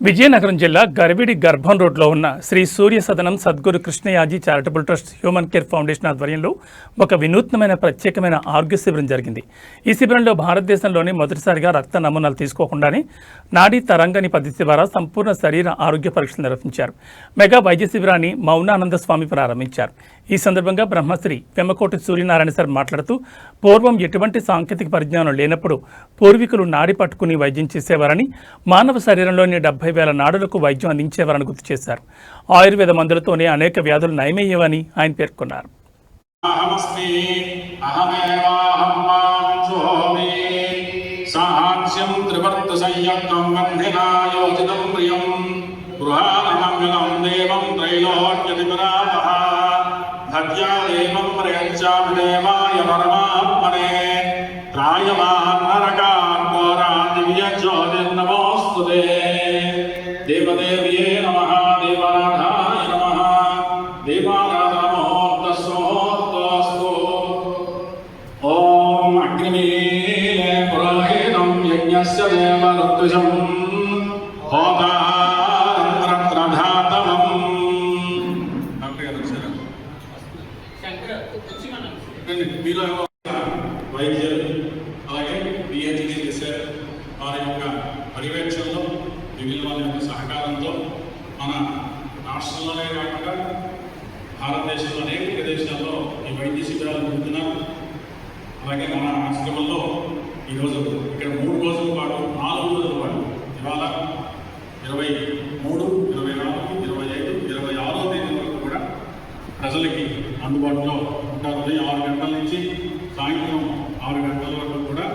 విజయనగరం జిల్లా గర్విడి గర్భం రోడ్లో ఉన్న Shri Surya Sadanam Sadguru Krishnayaji charitable trust human care foundation ఆధ్వర్యంలో ఒక వినూత్నమైన ప్రత్యేకమైన ఆరోగ్య శిబిరం జరిగింది. ఈ శిబిరంలో భారతదేశంలోని మొదటిసారిగా రక్త నమూనాలు తీసుకోకుండానే నాడీ తరంగని పద్ధతి ద్వారా సంపూర్ణ శరీర ఆరోగ్య పరీక్షలు నిర్వహించారు. మెగా వైద్య శిబిరాన్ని మౌనానంద స్వామి ప్రారంభించారు. ఈ సందర్భంగా బ్రహ్మశ్రీ వెమ్మకోటి సూర్యనారాయణ సార్ మాట్లాడుతూ పూర్వం ఎటువంటి సాంకేతిక పరిజ్ఞానం లేనప్పుడు పూర్వీకులు నాడి పట్టుకుని వైద్యం చేసేవారని మానవ శరీరంలోని డెబ్బై వేల నాడులకు వైద్యం అందించేవారని గుర్తు చేశారు. ఆయుర్వేద మందులతోనే అనేక వ్యాధులు నయమయ్యేవని ఆయన పేర్కొన్నారు. అహమస్మి అహమేవాహం మాం దేవాయ దివ్య జ్యోతిర్నమోస్తుదే దేవదేవ్యే నమః దేవానాథాయ నమః దేవానాథనమోత్తస్మోత్తస్తు ఓం అగ్నిమీలే పురోహితం యజ్ఞస్య దేవ ఋతుజం మీలో వైద్యులు అలాగే పిహెచ్డి చేశారు వారి యొక్క పర్యవేక్షణలో మిగిలిన వాళ్ళ యొక్క మన రాష్ట్రంలోనే కాకుండా భారతదేశంలో అనేక ప్రదేశాల్లో ఈ వైద్య శిబిరాలు జరుగుతున్నారు అలాగే మన ఆశ్రమంలో ఈరోజు ఇక్కడ మూడు రోజుల పాటు నాలుగు రోజుల పాటు ఇవాళ ఇరవై మూడు ఇరవై నాలుగు ఇరవై ఐదు ఇరవై ఆరో తేదీ వరకు కూడా ప్రజలకి అందుబాటులో ఉంటారు. ఉదయం ఆరు గంటల నుంచి సాయంత్రం ఆరు గంటల వరకు కూడా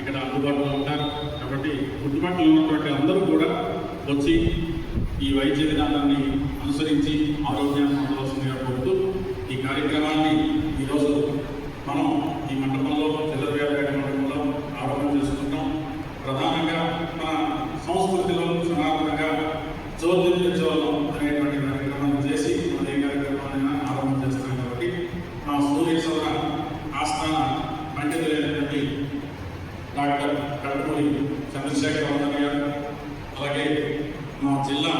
ఇక్కడ అందుబాటులో ఉంటారు. కాబట్టి చుట్టుపక్కల ఉన్నటువంటి అందరూ కూడా వచ్చి ఈ వైద్య విధానాన్ని అనుసరించి ఆరోగ్యాన్ని పొందవలసిందిగా కోరుతూ ఈ కార్యక్రమాన్ని ఈరోజు మనం ఈ మండపంలో చంద్రవ్యాపేట మండపంలో ఆరోపణ చేసుకుంటాం. ప్రధానంగా మన సంస్కృతిలో సనాతనంగా జ్యోతిర్యోత్సవం అనేటువంటి కార్యక్రమాన్ని చేసి అదే కార్యక్రమాన్ని ఆరంభం చేస్తాం కాబట్టి మా సూర్య సోదర ఆస్థాన పండితులైనటువంటి డాక్టర్ కట్టుమూరి చంద్రశేఖర గారు అలాగే మా జిల్లా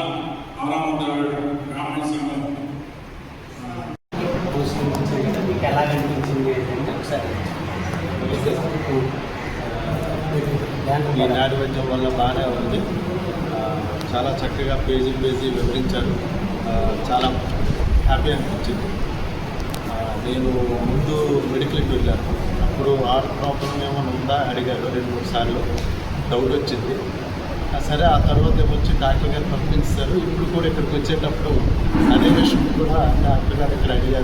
ఆరామద్రావిడ బ్రాహ్మణ సంఘం ఆ, చూసుకుంటే మీకు ఎలా అనిపించింది అంటే ఒకసారి ఈ నాటి వల్ల బాగానే ఉంది. చాలా చక్కగా పేజీ పేజీ వివరించారు. చాలా హ్యాపీ అనిపించింది. నేను ముందు మెడికల్కి వెళ్ళాను. అప్పుడు హార్ట్ ప్రాబ్లం ఏమైనా ఉందా అడిగారు రెండు మూడు సార్లు. డౌట్ వచ్చింది. సరే ఆ తర్వాత ఏమొచ్చి డాక్టర్ గారు పంపించారు ఇప్పుడు కూడా ఇక్కడికి వచ్చేటప్పుడు అదే విషయం కూడా డాక్టర్ గారు ఇక్కడ అడిగారు.